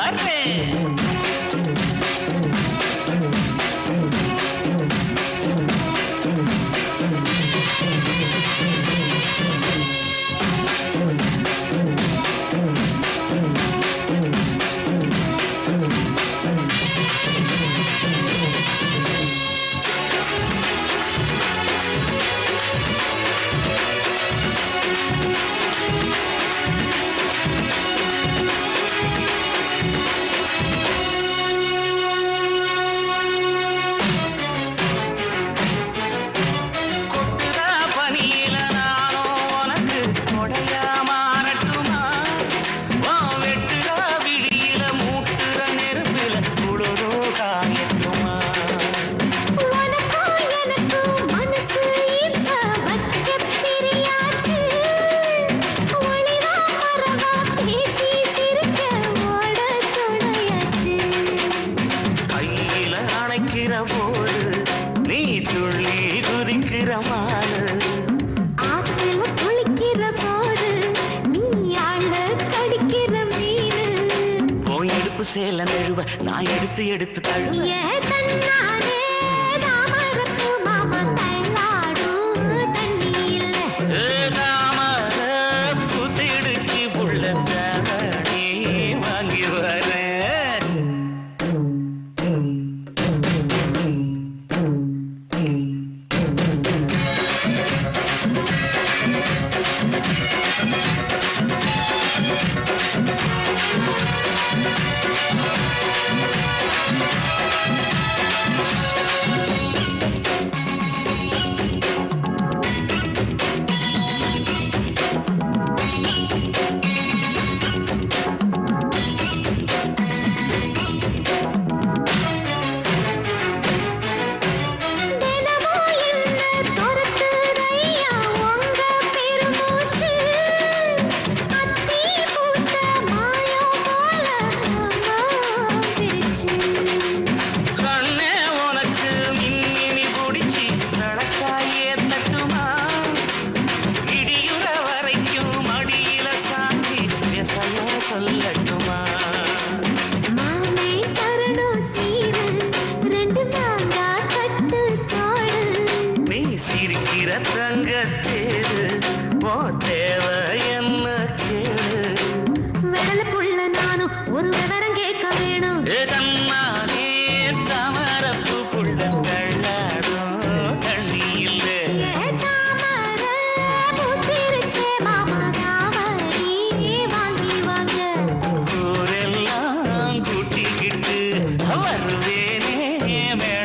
ayudarme. சேல நழுவ நான் எடுத்து எடுத்து தழுவ. ஏ தன்னாலே உம்மோ தேவை என்ன கேளு விரல புள்ள நானும் ஒரு விவரம் கேட்க வேணும் ஏதம்மா நீ தாமரப்பு புள்ள தள்ளாடும் தண்ணியில் வருவேனே மேல